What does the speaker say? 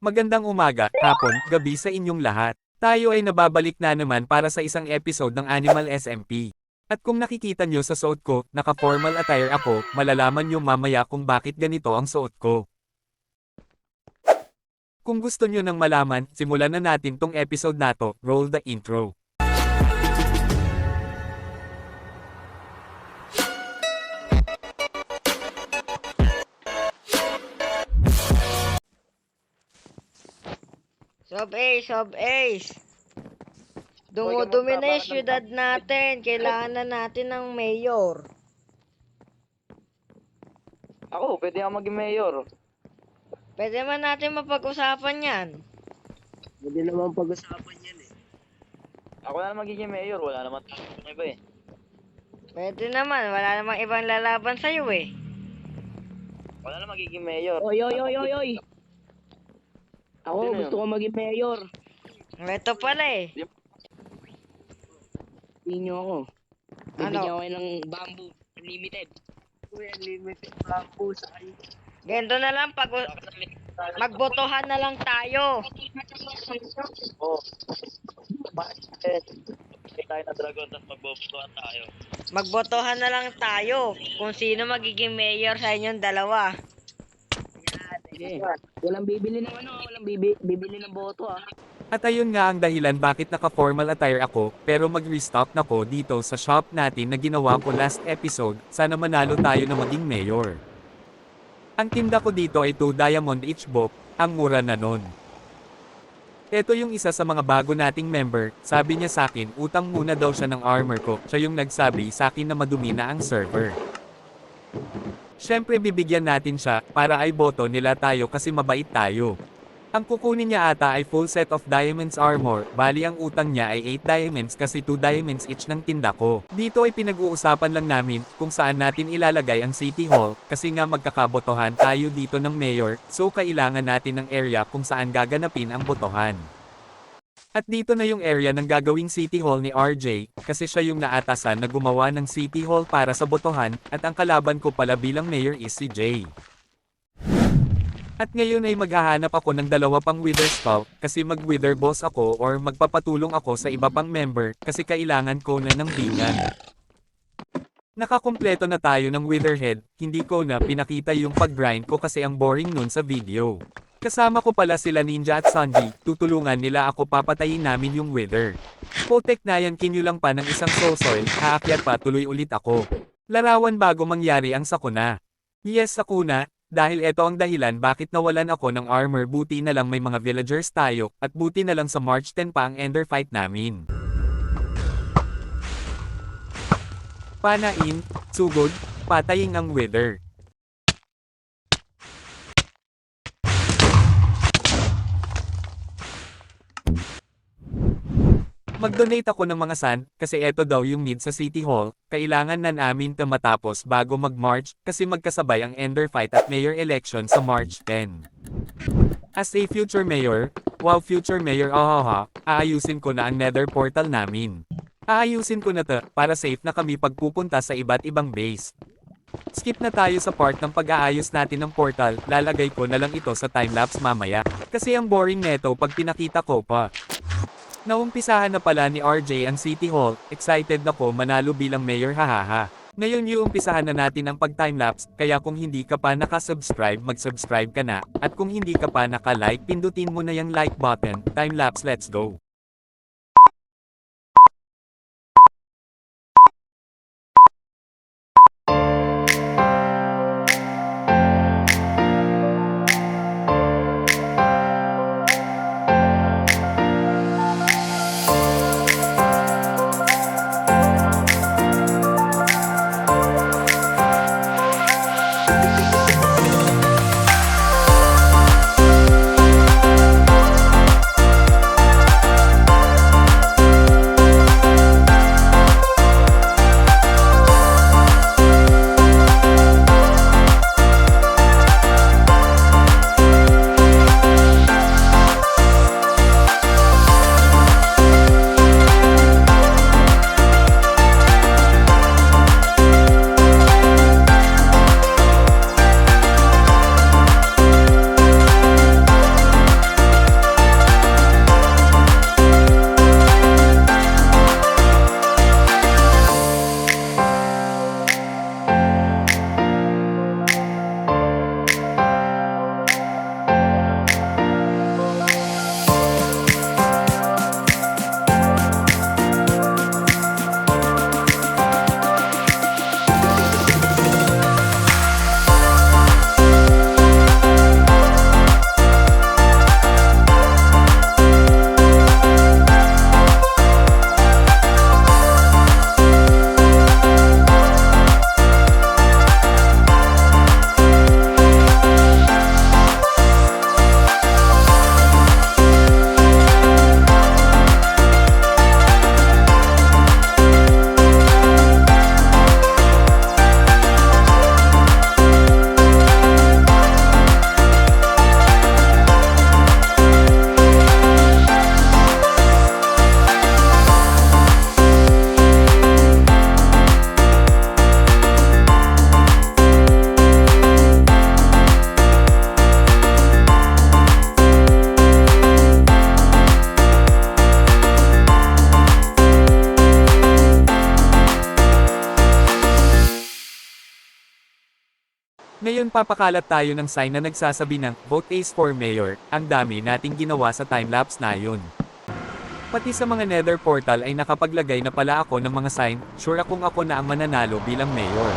Magandang umaga, hapon, gabi sa inyong lahat. Tayo ay nababalik na naman para sa isang episode ng Animal SMP. At kung nakikita nyo sa suot ko, naka-formal attire ako, malalaman nyo mamaya kung bakit ganito ang suot ko. Kung gusto nyo nang malaman, simulan na natin tong episode na to, roll the intro. Sob Ace, Sob Ace. Dumudumi na yung syudad natin. Kailangan na natin ng mayor. Ako, pwede ako maging mayor. Pwede man natin mapag-usapan yan. Pwede naman pag-usapan yan eh. Ako na lang magiging mayor, wala naman tayo ng iba eh. Pwede naman. Wala namang ibang lalaban sa'yo eh. Wala na magiging mayor. Oy, oy, oy, oy, oy! Ako, Sino gusto ko maging mayor. Ito pala eh. Hindi nyo ako. Ano? Bibigyan ko kayo ng bamboo. Unlimited. Uy, unlimited bamboo sa kayo. Ganito na lang. Pag magbotohan na lang tayo. Oo. Bakit? Hindi tayo na dragon, tapos magbobotohan tayo. Magbotohan na lang tayo. Kung sino magiging mayor sa inyong dalawa. Sige. Walang bibili ng ano, walang bibi, bibili ng boto ah. At ayun nga ang dahilan bakit naka-formal attire ako, pero mag-restock na ko dito sa shop natin na ginawa ko last episode, sana manalo tayo na maging mayor. Ang tinda ko dito ay 2 diamond each book, ang mura na nun. Ito yung isa sa mga bago nating member, sabi niya sa akin, utang muna daw siya ng armor ko, siya yung nagsabi sa akin na madumi na ang server. Siyempre bibigyan natin siya, para ay boto nila tayo kasi mabait tayo. Ang kukunin niya ata ay full set of diamonds armor, bali ang utang niya ay 8 diamonds kasi 2 diamonds each ng tinda ko. Dito ay pinag-uusapan lang namin kung saan natin ilalagay ang City Hall, kasi nga magkakabotohan tayo dito ng mayor, so kailangan natin ng area kung saan gaganapin ang botohan. At dito na yung area ng gagawing City Hall ni RJ, kasi siya yung naatasan na gumawa ng City Hall para sa botohan, at ang kalaban ko pala bilang mayor is si Jay. At ngayon ay maghahanap ako ng dalawa pang wither scout, kasi mag-wither boss ako or magpapatulong ako sa iba pang member, kasi kailangan ko na ng bingan. Nakakumpleto na tayo ng witherhead, hindi ko na pinakita yung pag-grind ko kasi ang boring nun sa video. Kasama ko pala sila Ninja at Sanji, tutulungan nila ako papatayin namin yung wither. Potek na yan kinulang pa ng isang soul soil, haakyat pa tuloy ulit ako. Larawan bago mangyari ang sakuna. Yes sakuna, dahil ito ang dahilan bakit nawalan ako ng armor buti na lang may mga villagers tayo, at buti na lang sa March 10 pa ang ender fight namin. Panain, sugod, patayin ang wither. Mag-donate ako ng mga san, kasi eto daw yung need sa City Hall, kailangan na namin to matapos bago mag-March, kasi magkasabay ang Ender Fight at Mayor Election sa March 10. As a future mayor, wow future mayor ahaha, aayusin ko na ang nether portal namin. Aayusin ko na to, para safe na kami pagpupunta sa iba't ibang base. Skip na tayo sa part ng pag-aayos natin ng portal, lalagay ko na lang ito sa timelapse mamaya. Kasi ang boring neto pag pinakita ko pa. Naumpisahan na pala ni RJ ang City Hall, excited na ko manalo bilang mayor hahaha. Ngayon yung umpisahan na natin ang pag-timelapse, kaya kung hindi ka pa nakasubscribe mag-subscribe ka na, at kung hindi ka pa naka-like pindutin mo na yung like button, timelapse let's go. Ngayon papakalat tayo ng sign na nagsasabi ng Vote Ace for Mayor. Ang dami nating ginawa sa timelapse na yun. Pati sa mga nether portal ay nakapaglagay na pala ako ng mga sign, sure akong ako na ang mananalo bilang mayor.